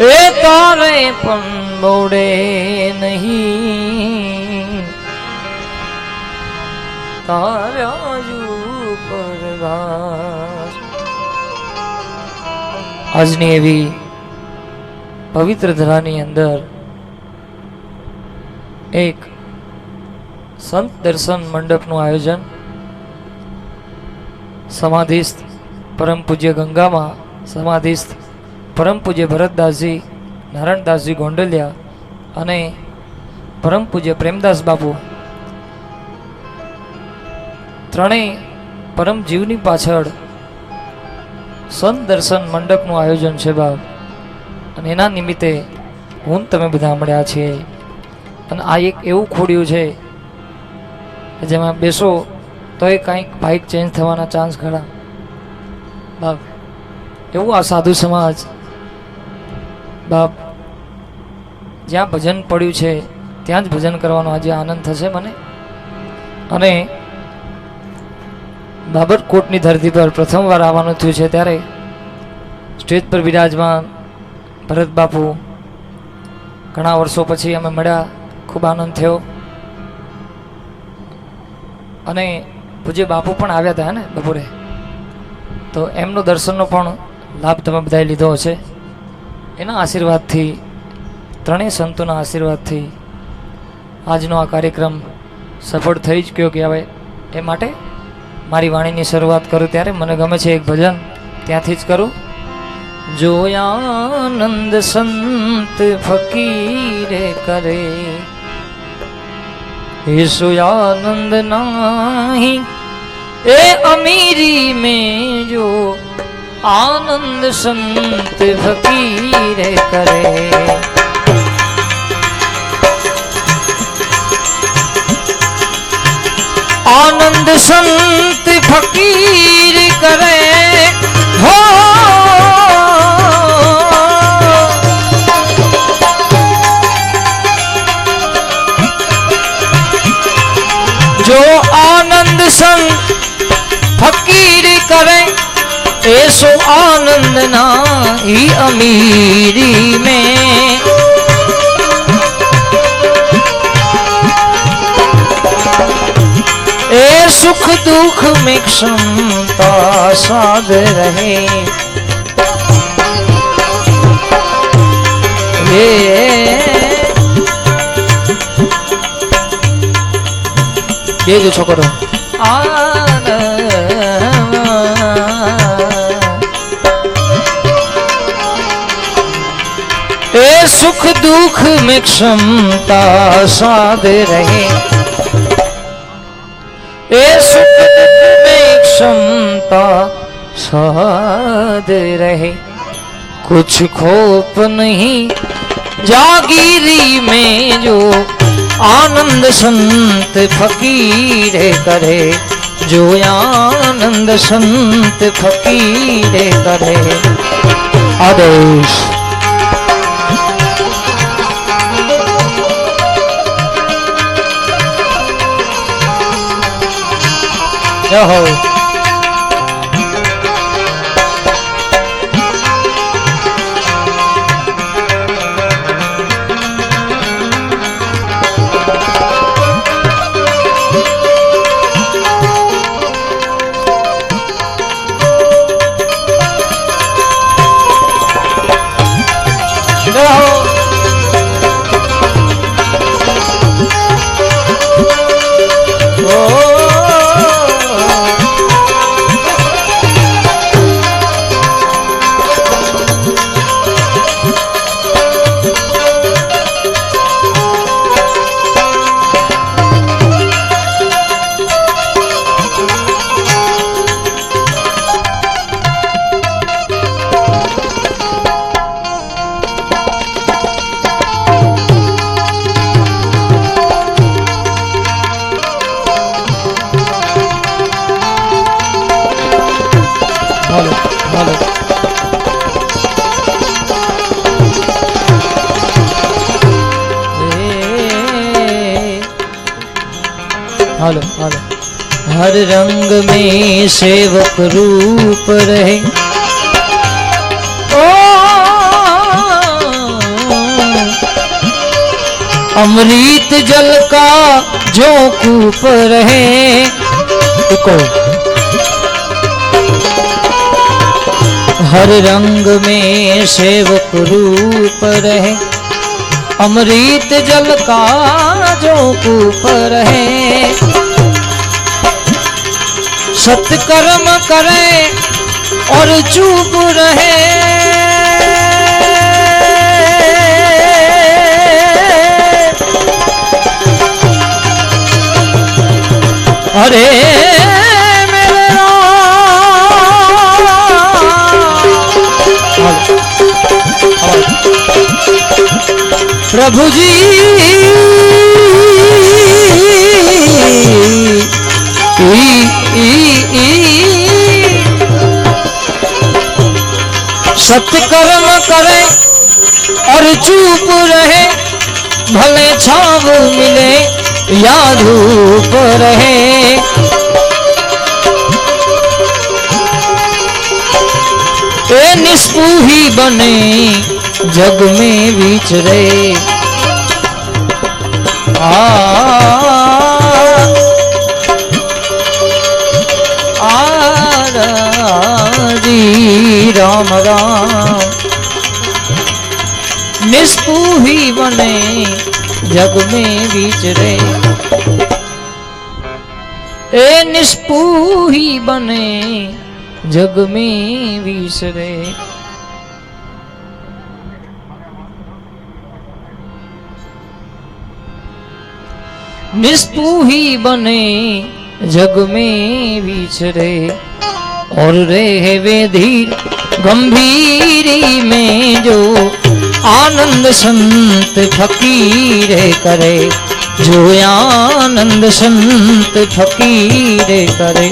એ તારે પણ બોડે નહીં તારા ઘાસ. આજની એવી પવિત્ર ધરાની અંદર એક સંત દર્શન મંડપનું આયોજન સમાધિસ્થ પરમ પૂજ્ય ગંગામાં સમાધિસ્થ પરમ પૂજ્ય ભરતદાસજી, નારાયણદાસજી ગોંડલિયા અને પરમ પૂજ્ય પ્રેમદાસ બાપુ. ત્રણેય પરમ જીવની પાછળ સંત દર્શન મંડપનું આયોજન છે બાપ. અને એના નિમિત્તે હું તમે બધા મળ્યા છીએ. અને આ એક એવું ખોડ્યું છે જેમાં બેસો તો એ કંઈક બાઇક ચેન્જ થવાના ચાન્સ ખરા? બાપ, એવું આ સાધુ સમાજ? બાપ, જ્યાં ભજન પડ્યું છે, ત્યાં જ ભજન કરવાનો આજે આનંદ થશે મને? અને બાબરકોટની ધરતી પર પ્રથમવાર આવવાનું થયું છે ત્યારે સ્ટેજ પર બિરાજમાન ભરત બાપુ ઘણા વર્ષો પછી અમે મળ્યા, ખૂબ આનંદ થયો. અને પૂજ્ય બાપુ પણ આવ્યા હતા ને બપોરે. તો એમનો દર્શનનો પણ લાભ તમે બધાએ લીધો હશે. એના આશીર્વાદથી, ત્રણેય સંતોના આશીર્વાદથી આજનો આ કાર્યક્રમ સફળ થઈ જ ગયો કહેવાય એ માટે મારી વાણીની શરૂઆત કરું ત્યારે મને ગમે છે એક ભજન ત્યાંથી જ કરું. જોયાનંદ સંત ફકીરે કરે ઈસુ આનંદ નાહી. એ અમીરી મેં જો આનંદ સંત ફકીર કરે. આનંદ સંત ફકીર ऐसो आनंद नाही अमीरी में। ए सुख दुख में क्षमता साध रहे। ये जो छोकरो। ए सुख दुख में क्षमता साध रहे। ए सुख में क्षमता साध रहे। कुछ खोप नहीं, जागीरी में जो आनंद संत फकीर करे, जो आनंद संत फकीर करे। आदेश जय हो हर रंग में सेवक रूप रहे। ओ, अमृत जल का जो कूप रहे देखो हर रंग में सेवक रूप रहे। अमृत जल का जो कूप रहे सत्कर्म करें और चुप रहे। चुप रहे, भले छाव मिले या धूप रहे। ए निष्पूही बने, जग में विचरे आ आरी राम राम। निष्पूही बने जग में विचरे ए निष्पूही बने जग में विसरे निष्पू ही बने जग में विचरे और रहे वे धीर गंभीरी में जो आनंद संत फकीर करे जो आनंद संत फकीर करे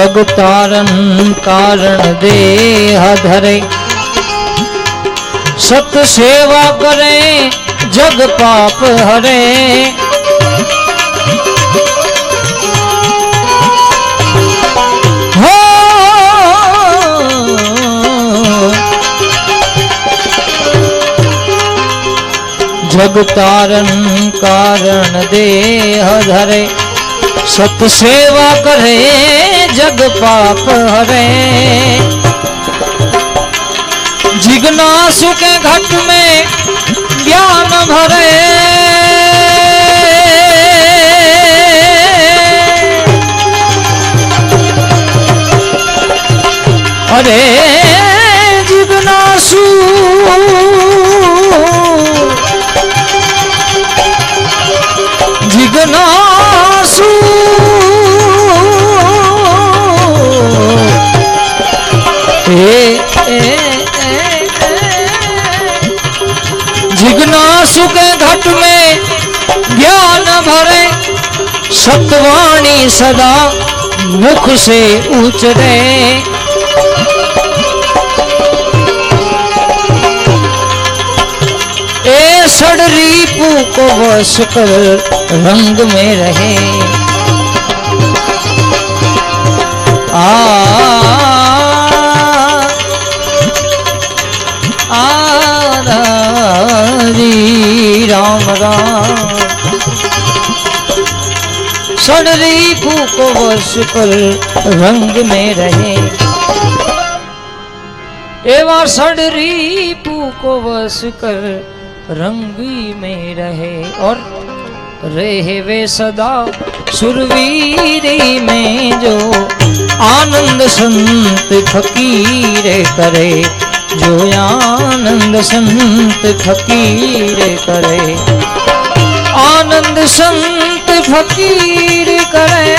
जग तारन कारण देह धरे। सत सेवा करे, जग पाप हरे। जग तारन कारण देह धरे। सत सेवा करे जग पाप हरे। जिज्ञासु के घट में ज्ञान भरे। अरे जिज्ञासु सतवाणी सदा मुख से उचरे सड़ रीपू को वश कर रंग में रहे आ आरी राम राम सड़री को वश कर रंग में रहे। एवा सड़री को वश कर रंगी में रहे। और रहे वे सदा सुरवीरी में जो आनंद संत फकीर करे। जो आनंद संत फकीर करे। आनंद संत फकीर करे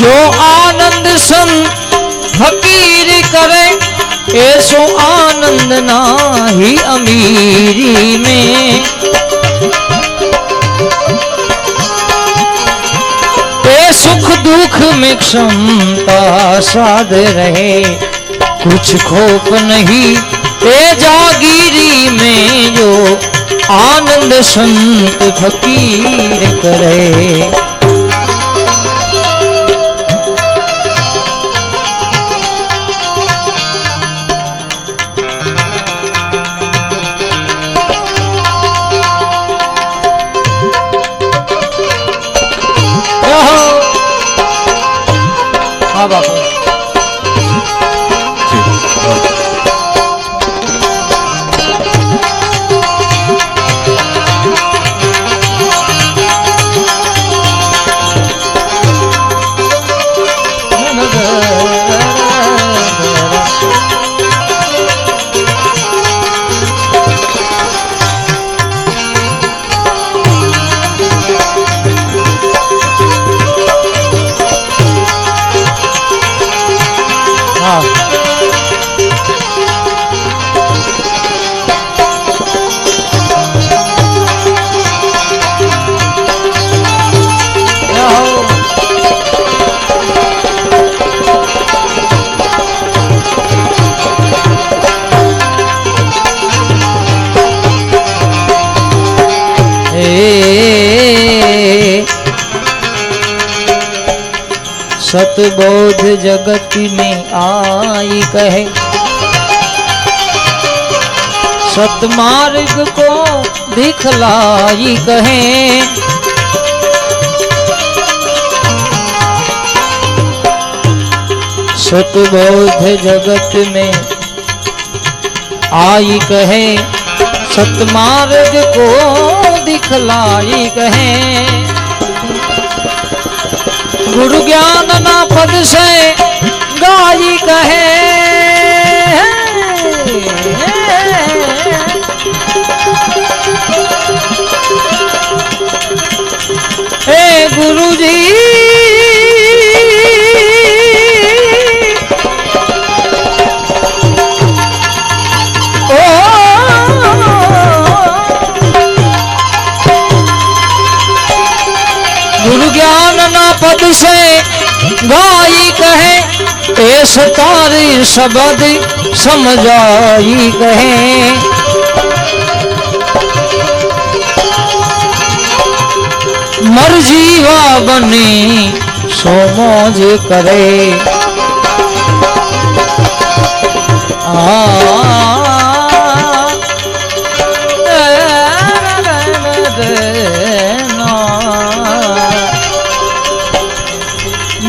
जो आनंद सन फकीर करे ऐसो आनंद ना ही अमीरी में सुख दुख में क्षमता साध रहे कुछ खोप नहीं ए जागीरी में जो आनंद संत फकीर करे। हाँ बापू सतबोध जगत में आई कहे। सतमार्ग को दिखलाई कहे। सतबोध जगत में आई कहे। सतमार्ग को दिखलाई कहे। गुरु ज्ञान ना पद से गाई ऐस तारी शब्द समझाई कहे मर जीवा बने सो मौज करे।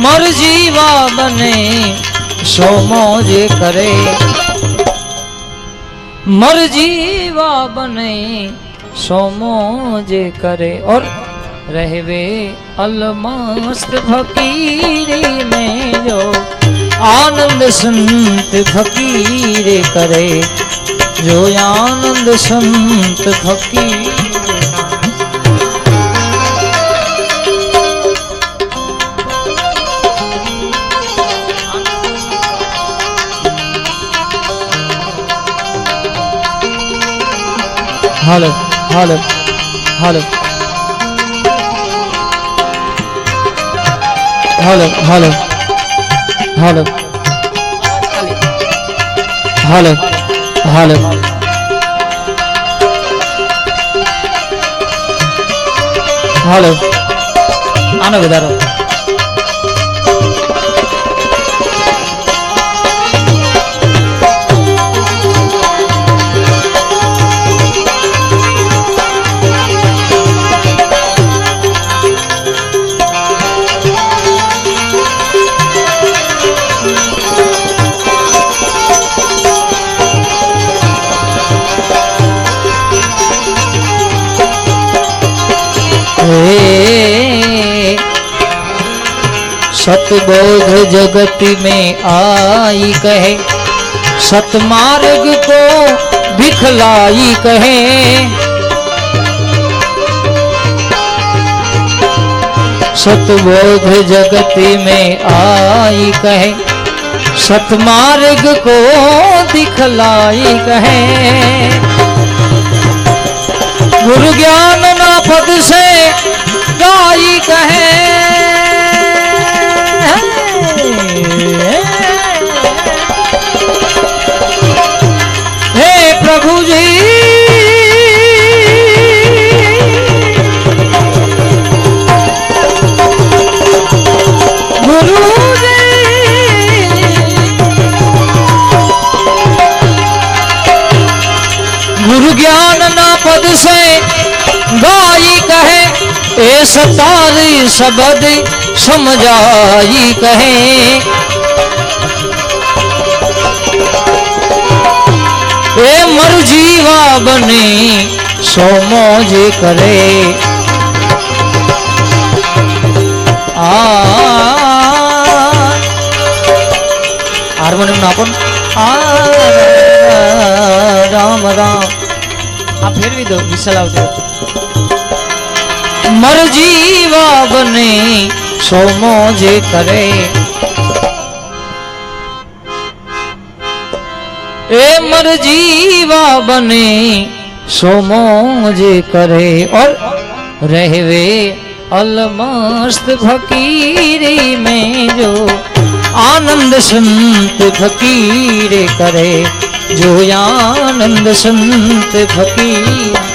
मर जीवा बने सो मौज करे। मर जीवा बने सो मौज करे। और रहवे अलमस्त फकीरी में जो आनंद संत फकीर करे। जो आनंद संत फकीर हाल हाल हाल हाल हाल हाल हाल हाल हाल आना बेदारो सतबोध जगत में आई कहे। सतमार्ग को दिखलाई कहे। सतबोध जगत में आई कहे। सतमार्ग को दिखलाई कहे। गुरु ज्ञान ना पद से सतारी शब्द समझाई कहे। ए मर जीवा बने सो मौज करे। हारमोनियम नापन। आ, राम राम आप फिर भी दो विशाल आओ વિસલ આવતી મર જીવા બને સોમો જે કરે ए मर जीवा बने सोमो जे करे और रहवे अलमस्त फकीरी में जो आनंद संत फकीर करे जो आनंद संत फकीर